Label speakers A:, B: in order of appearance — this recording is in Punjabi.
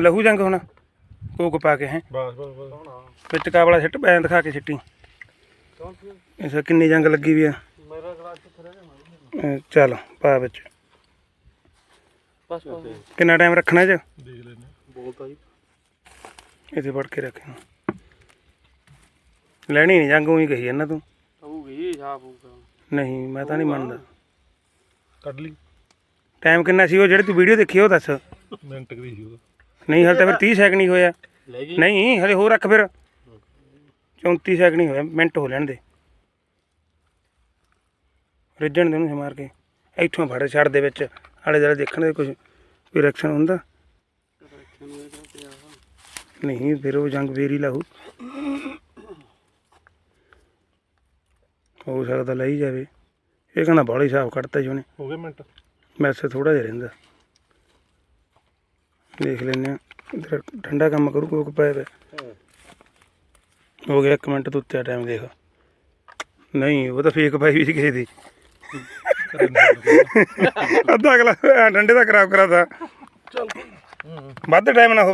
A: ਲਹੂ ਜੰਗ ਹੁਣ ਕੋਕ ਪਾ ਕੇ ਹੈ।
B: ਬਸ ਬਸ ਬਸ।
A: ਵਿੱਚ ਕਾਬਲਾ ਸਿੱਟ ਬੈਂ ਦਿਖਾ ਕੇ ਸਿੱਟੀ। ਇਸ ਕਿੰਨੀ ਜੰਗ ਲੱਗੀ ਵੀ ਆ। ਚੱਲ ਪਾ ਵਿੱਚ। ਕਿੰਨਾ ਟਾਈਮ ਰੱਖਣਾ ਇਹ 'ਚ?
B: ਦੇਖ ਲੈਨੇ ਬੋਲਤਾ ਜੀ।
A: ਇੱਥੇ ਫੜ ਕੇ ਰੱਖ। ਲੈਣੀ ਨਹੀਂ ਜੰਗ ਉਹੀ ਕਹੀ ਇਹਨਾਂ ਤੂੰ।
B: ਹੋਊਗੀ ਸਾਫ਼ ਹੋਊਗਾ
A: ਨਹੀਂ ਮੈਂ ਤਾਂ ਨਹੀਂ ਮੰਨਦਾ।
B: ਕੱਢ ਲਈ।
A: ਟਾਈਮ ਕਿੰਨਾ ਸੀ ਉਹ ਜਿਹੜੇ ਤੂੰ ਵੀਡੀਓ ਦੇਖੀ ਉਹ ਦੱਸ।
B: ਮਿੰਟ ਕਰੀ ਸੀ ਉਹਦਾ
A: ਨਹੀਂ ਹਲੇ ਤਾਂ ਫਿਰ 30 ਸੈਕਿੰਡ ਹੀ ਹੋਇਆ।
B: ਲੈ ਗਈ।
A: ਨਹੀਂ ਹਲੇ ਹੋਰ ਰੱਖ ਫਿਰ। 34 ਸੈਕਿੰਡ ਹੀ ਹੋਇਆ ਮਿੰਟ ਹੋ ਲੈਣ ਦੇ। ਰਿੱਜਣ ਦੇ ਉਹਨੂੰ ਮਾਰ ਕੇ। ਇੱਥੋਂ ਫੜ ਛੱਡ ਦੇ ਵਿੱਚ। ਆਲੇ ਦੁਆਲੇ ਦੇਖਣ ਦੇ ਕੁਝ ਕੋਈ ਰਿਐਕਸ਼ਨ ਹੁੰਦਾ। ਨਹੀਂ ਫਿਰ ਉਹ ਜੰਗ ਫੇਰ ਹੀ ਲਾਹੂ। ਹੋ ਸਕਦਾ ਲਈ ਜਾਵੇ। ਇਹ ਕਹਿੰਦਾ ਬਾਹਲੀ ਸਾਫ਼ ਕੱਢਤਾ ਜੀ ਉਹਨੇ।
B: ਹੋ ਗਏ ਮਿੰਟ।
A: ਮੈਸੇ ਥੋੜਾ ਜਿਹਾ ਰਹਿੰਦਾ। ਦੇਖ ਲੈਨੇ ਆ ਇਧਰ ਠੰਡਾ ਕੰਮ ਕਰੂ ਕੋਕ ਪਾਇਆ ਵੇ ਹੋ ਗਿਆ 1 ਮਿੰਟ ਤੋਂ ਉੱਤੇ ਟਾਈਮ ਦੇਖ। ਨਹੀਂ ਉਹ ਤਾਂ ਫੇਕ ਪਾਈ ਵੀ ਸੀ ਕਿਸੇ ਦੀ। ਅੱਧਾ ਅਗਲਾ ਠੰਡੇ ਦਾ ਖਰਾਬ ਕਰਾਤਾ।
B: ਚੱਲ
A: ਵੱਧ ਟਾਈਮ ਨਾ ਹੋਵੇ।